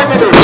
সবাই মিলে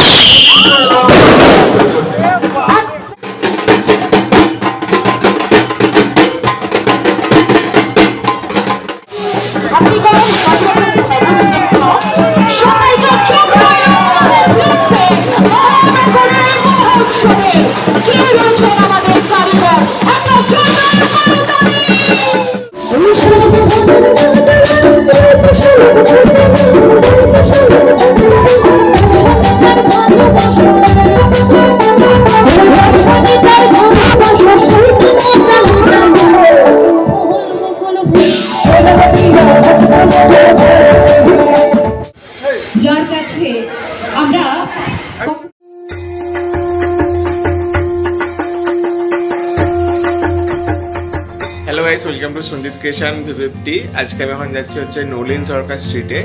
creation fifty আজকে আমি এখন যাচ্ছি হচ্ছে নলিন সরকার স্ট্রিটে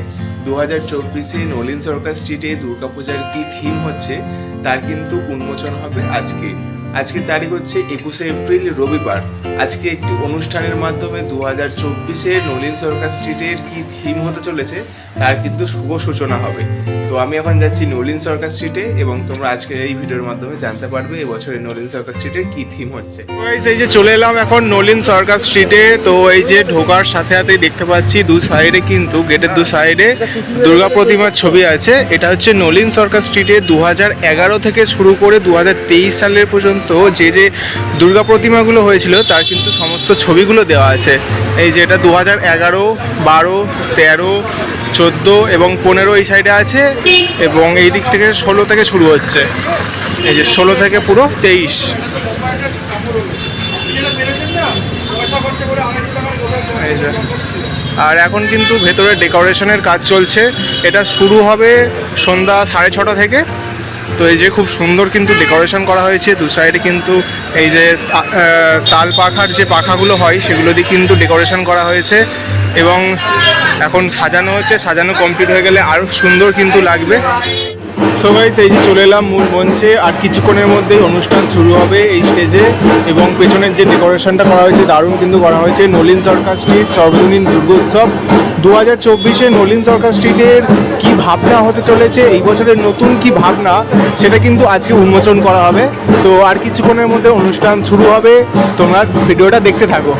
দু হাজার চব্বিশে নলিন সরকার স্ট্রিটে দুর্গাপূজার কি থিম হচ্ছে, তার কিন্তু উন্মোচন হবে আজকে। আজকের তারিখ হচ্ছে একুশে এপ্রিল, রবিবার। আজকে একটি অনুষ্ঠানের মাধ্যমে দু হাজার চব্বিশে নলিন সরকার স্ট্রিটের কি থিম হতে চলেছে, তার কিন্তু শুভ সূচনা হবে। তো আমি এখন যাচ্ছি নলিন সরকার স্ট্রিটে এবং তোমরা আজকে এই ভিডিওর মাধ্যমে জানতে পারবে এবছরে নলিন সরকার স্ট্রিটে কি থিম হচ্ছে। এই যে চলে এলাম এখন নলিন সরকার স্ট্রিটে, তো এই যে ঢোকার সাথে সাথে দেখতে পাচ্ছি দু সাইডে কিন্তু, গেটের দু সাইডে দুর্গা প্রতিমার ছবি আছে। এটা হচ্ছে নলিন সরকার স্ট্রিটে দু থেকে শুরু করে দু সালের পর্যন্ত যে যে দুর্গা প্রতিমাগুলো হয়েছিল, তার কিন্তু সমস্ত ছবিগুলো দেওয়া আছে। এই যে এটা দু হাজার এগারো, বারো, তেরো, চোদ্দ এবং পনেরো এই সাইডে আছে এবং এই দিক থেকে ষোলো থেকে শুরু হচ্ছে। এই যে ষোলো থেকে পুরো তেইশ। আর এখন কিন্তু ভেতরে ডেকোরেশনের কাজ চলছে। এটা শুরু হবে সন্ধ্যা সাড়ে ছটা থেকে। তো এই যে খুব সুন্দর কিন্তু ডেকোরেশন করা হয়েছে, দু সাইডে কিন্তু এই যে তাল পাখার যে পাখাগুলো হয়, সেগুলো দিয়ে কিন্তু ডেকোরেশন করা হয়েছে এবং এখন সাজানো হচ্ছে, সাজানো কমপ্লিট হয়ে গেলে আরও সুন্দর কিন্তু লাগবে। সো গাইস এই যে চলে এলাম মূল মঞ্চে, আর কিছুক্ষণের মধ্যেই অনুষ্ঠান শুরু হবে এই স্টেজে এবং পেছনের যে ডেকোরেশনটা করা হয়েছে, দারুণ কিন্তু করা হয়েছে। নলিন সরকার স্ট্রিট সর্বজনীন দুর্গোৎসব। দু হাজার চব্বিশে নলিন সরকার স্ট্রিটের কি ভাবনা হতে চলেছে, এই বছরের নতুন কি ভাবনা, সেটা কিন্তু আজকে উন্মোচন করা হবে। তো আর কিছুক্ষণের মধ্যে অনুষ্ঠান শুরু হবে। তোমরা ভিডিওটা দেখতে থাকো।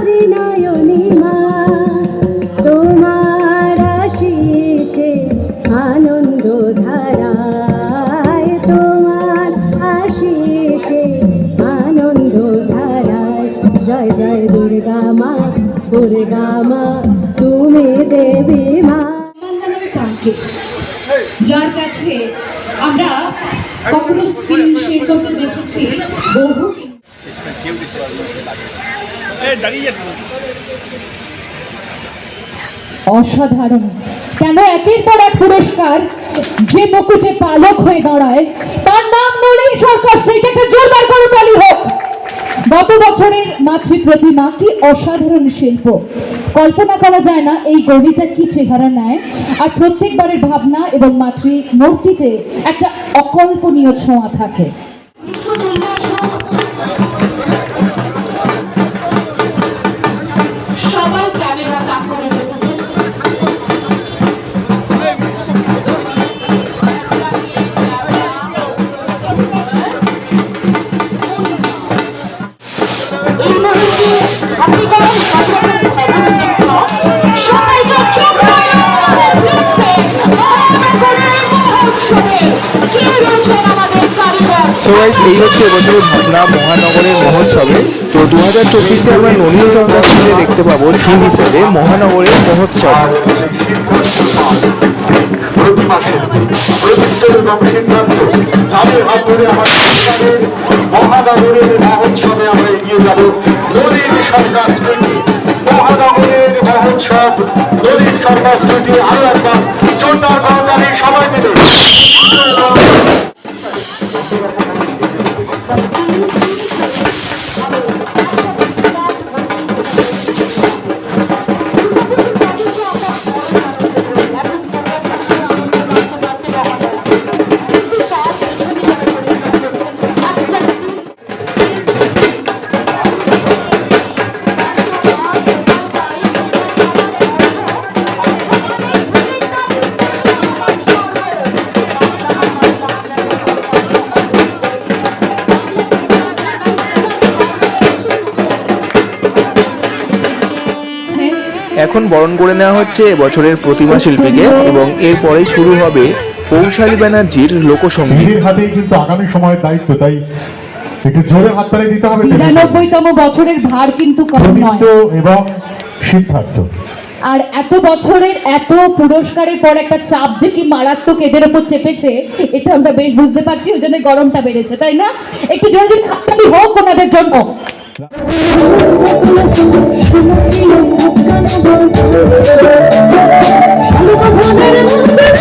ত্রিনয়নী মা তোমার আশিসে আনন্দ ধারায়, তোমার আশিসে আনন্দ ধারায়। জয় জয় দুর্গা মা তুমি দেবী মা। আমরা কখনো স্ক্রিন শেয়ার করতে দেখেছি বহু অসাধারণ। কেন একের পর এক পুরস্কার? যে মুকুটে পালক হয়ে দাঁড়ায় তার নাম নলিন সরকার সেইটাকে জোরদার করে তালি। হোক গত বছরের মাতৃ প্রতিমা কি অসাধারণ শিল্প। কল্পনা করা যায় না এই গড়িটা কি চেহারা নেয়। আর প্রত্যেকবারের ভাবনা এবং মাতৃ মূর্তিতে একটা অকল্পনীয় ছোঁয়া থাকে। এই হচ্ছে এবছরের ভাবনা মহানগরের মহোৎসবে। তো দু হাজার চব্বিশে আমরা সরকার স্কুলে দেখতে পাবো থিম হিসেবে মহানগরের মহোৎসব। মহানগরের মহোৎসবে আমরা এগিয়ে মহানগরের সবাই মিলে। এখন বরণ করে নেওয়া হচ্ছে এবছরের প্রতিমা শিল্পীকে এবং এরপরেই শুরু হবে পৌশালী ব্যানার্জির লোকসঙ্গীত। হাতেই কিন্তু আগামী সময়ের দায়িত্ব তাই একটু জোরে হাততালি দিতে হবে নিরানব্বইতম বছরের ভার কিন্তু কম নয়। এবং সিদ্ধার্থ। আর এত বছরের এত পুরস্কারের পর একটা চাপ যে কি মারাত্মক এদের ওপর চেপেছে এটা আমরা বেশ বুঝতে পারছি ওই জন্য গরমটা বেড়েছে তাই না? একটু জোরে জোরে হাততালি হোক ওনাদের জন্য। শালুক